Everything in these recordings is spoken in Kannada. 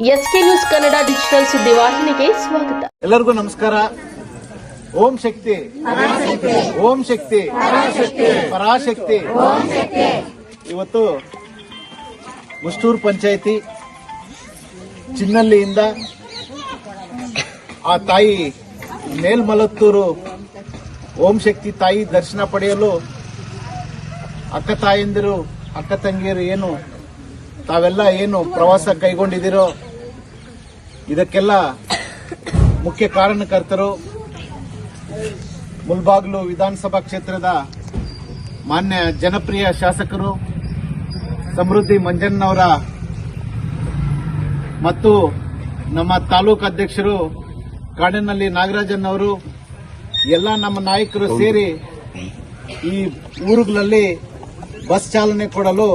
ಎಸ್ಕೆ ನ್ಯೂಸ್ ಕನ್ನಡ ಡಿಜಿಟಲ್ ಸುದ್ದಿವಾಹಿನಿಗೆ ಸ್ವಾಗತ. ಎಲ್ಲರಿಗೂ ನಮಸ್ಕಾರ. ಓಂ ಶಕ್ತಿ. ಓಂ ಶಕ್ತಿ. ಪರಾಶಕ್ತಿ. ಇವತ್ತು ಮುಷ್ಟೂರು ಪಂಚಾಯಿತಿ ಚಿನ್ನಲ್ಲಿಯಿಂದ ಆ ತಾಯಿ ಮೇಲ್ಮಲತ್ತೂರು ಓಂ ಶಕ್ತಿ ತಾಯಿ ದರ್ಶನ ಪಡೆಯಲು ಅಕ್ಕ ತಾಯಂದಿರು, ಅಕ್ಕ ತಂಗಿಯರು ಏನು, ತಾವೆಲ್ಲ ಏನು ಪ್ರವಾಸ ಕೈಗೊಂಡಿದ್ದೀರೋ ಇದಕ್ಕೆಲ್ಲ ಮುಖ್ಯ ಕಾರಣಕರ್ತರು ಮುಲ್ಬಾಗ್ಲು ವಿಧಾನಸಭಾ ಕ್ಷೇತ್ರದ ಮಾನ್ಯ ಜನಪ್ರಿಯ ಶಾಸಕರು ಸಮೃದ್ಧಿ ಮಂಜಣ್ಣವರ ಮತ್ತು ನಮ್ಮ ತಾಲೂಕು ಅಧ್ಯಕ್ಷರು ಕಾಡಿನಲ್ಲಿ ನಾಗರಾಜನ್ ಅವರು ಎಲ್ಲ ನಮ್ಮ ನಾಯಕರು ಸೇರಿ ಈ ಊರುಗಳಲ್ಲಿ ಬಸ್ ಚಾಲನೆ ಕೊಡಲು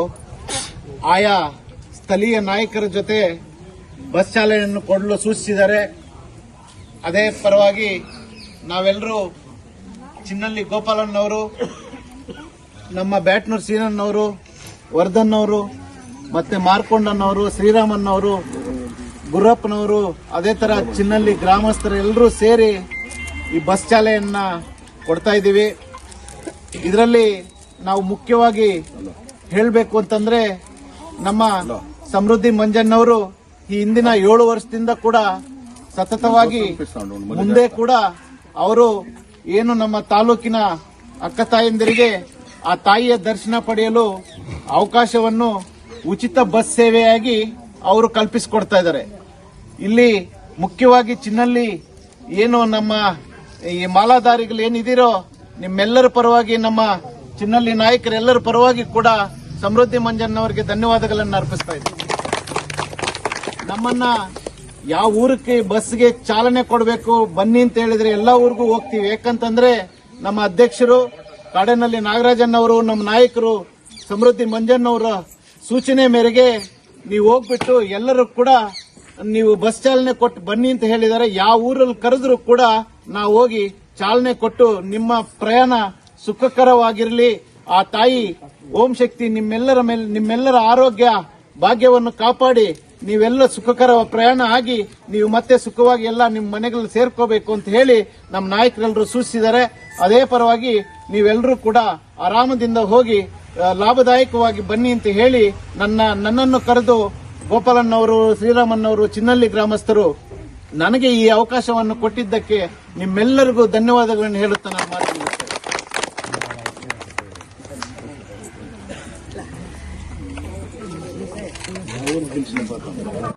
ಆಯಾ ಸ್ಥಳೀಯ ನಾಯಕರ ಜೊತೆ ಬಸ್ ಚಾಲನೆಯನ್ನು ಕೊಡಲು ಸೂಚಿಸಿದ್ದಾರೆ ಅದೇ ಪರವಾಗಿ ನಾವೆಲ್ಲರೂ ಚಿನ್ನಲ್ಲಿ ಗೋಪಾಲಣ್ಣವರು, ನಮ್ಮ ಬ್ಯಾಟ್ನೂರ್ ಅವರು ವರ್ಧನ್ ಅವರು ಮತ್ತೆ ಮಾರ್ಕೊಂಡಣ್ಣವರು, ಶ್ರೀರಾಮಣ್ಣವರು, ಗುರಪ್ಪನವರು, ಅದೇ ತರ ಚಿನ್ನಲ್ಲಿ ಗ್ರಾಮಸ್ಥರೆಲ್ಲರೂ ಸೇರಿ ಈ ಬಸ್ ಚಾಲೆಯನ್ನ ಕೊಡ್ತಾ ಇದ್ದೀವಿ. ಇದರಲ್ಲಿ ನಾವು ಮುಖ್ಯವಾಗಿ ಹೇಳಬೇಕು ಅಂತಂದ್ರೆ ನಮ್ಮ ಸಮೃದ್ಧಿ ಮಂಜಣ್ಣವರು ಈ ಹಿಂದಿನ ಏಳು ವರ್ಷದಿಂದ ಕೂಡ ಸತತವಾಗಿ ಮುಂದೆ ಕೂಡ ಅವರು ಏನು ನಮ್ಮ ತಾಲೂಕಿನ ಅಕ್ಕ ತಾಯಂದಿರಿಗೆ ಆ ತಾಯಿಯ ದರ್ಶನ ಪಡೆಯಲು ಅವಕಾಶವನ್ನು ಉಚಿತ ಬಸ್ ಸೇವೆಯಾಗಿ ಅವರು ಕಲ್ಪಿಸಿಕೊಡ್ತಾ ಇದ್ದಾರೆ. ಇಲ್ಲಿ ಮುಖ್ಯವಾಗಿ ಚಿನ್ನಲ್ಲಿ ಏನು ನಮ್ಮ ಈ ಮಾಲಾಧಾರಿಗಳು ಏನಿದ್ದೀರೋ ನಿಮ್ಮೆಲ್ಲರ ಪರವಾಗಿ ನಮ್ಮ ಚಿನ್ನಲ್ಲಿ ನಾಯಕರೆಲ್ಲರ ಪರವಾಗಿ ಕೂಡ ಸಮೃದ್ಧಿ ಮಂಜನ್ ಅವರಿಗೆ ಧನ್ಯವಾದಗಳನ್ನು ಅರ್ಪಿಸ್ತಾ ಇದ್ದೀನಿ. ನಮ್ಮನ್ನ ಯಾವ ಊರಕ್ಕೆ ಬಸ್ಗೆ ಚಾಲನೆ ಕೊಡಬೇಕು, ಬನ್ನಿ ಅಂತ ಹೇಳಿದ್ರೆ ಎಲ್ಲ ಊರಿಗೂ ಹೋಗ್ತೀವಿ. ಯಾಕಂತಂದ್ರೆ ನಮ್ಮ ಅಧ್ಯಕ್ಷರು ಕಾಡಿನಲ್ಲಿ ನಾಗರಾಜಣ್ಣವರು ನಮ್ಮ ನಾಯಕರು ಸಮೃದ್ಧಿ ಮಂಜಣ್ಣವರ ಸೂಚನೆ ಮೇರೆಗೆ ನೀವು ಹೋಗ್ಬಿಟ್ಟು ಎಲ್ಲರೂ ಕೂಡ ನೀವು ಬಸ್ ಚಾಲನೆ ಕೊಟ್ಟು ಬನ್ನಿ ಅಂತ ಹೇಳಿದರೆ ಯಾವ ಊರಲ್ಲಿ ಕರೆದ್ರು ಕೂಡ ನಾವು ಹೋಗಿ ಚಾಲನೆ ಕೊಟ್ಟು ನಿಮ್ಮ ಪ್ರಯಾಣ ಸುಖಕರವಾಗಿರಲಿ. ಆ ತಾಯಿ ಓಂ ಶಕ್ತಿ ನಿಮ್ಮೆಲ್ಲರ ಮೇಲೆ, ನಿಮ್ಮೆಲ್ಲರ ಆರೋಗ್ಯ, ಭಾಗ್ಯವನ್ನು ಕಾಪಾಡಿ. ನೀವೆಲ್ಲ ಸುಖಕರ ಪ್ರಯಾಣ ಆಗಿ ನೀವು ಮತ್ತೆ ಸುಖವಾಗಿ ಎಲ್ಲ ನಿಮ್ಮ ಮನೆಗಳಲ್ಲಿ ಸೇರ್ಕೋಬೇಕು ಅಂತ ಹೇಳಿ ನಮ್ಮ ನಾಯಕರೆಲ್ಲರೂ ಸೂಚಿಸಿದ್ದಾರೆ. ಅದೇ ಪರವಾಗಿ ನೀವೆಲ್ಲರೂ ಕೂಡ ಆರಾಮದಿಂದ ಹೋಗಿ ಲಾಭದಾಯಕವಾಗಿ ಬನ್ನಿ ಅಂತ ಹೇಳಿ ನನ್ನ, ನನ್ನನ್ನು ಕರೆದು ಗೋಪಾಲಣ್ಣವರು ಶ್ರೀರಾಮಣ್ಣವರು ಚಿನ್ನಳ್ಳಿ ಗ್ರಾಮಸ್ಥರು, ನನಗೆ ಈ ಅವಕಾಶವನ್ನು ಕೊಟ್ಟಿದ್ದಕ್ಕೆ ನಿಮ್ಮೆಲ್ಲರಿಗೂ ಧನ್ಯವಾದಗಳನ್ನು ಹೇಳುತ್ತಾ ನಾನು ಮಾತು 軍人のバカ。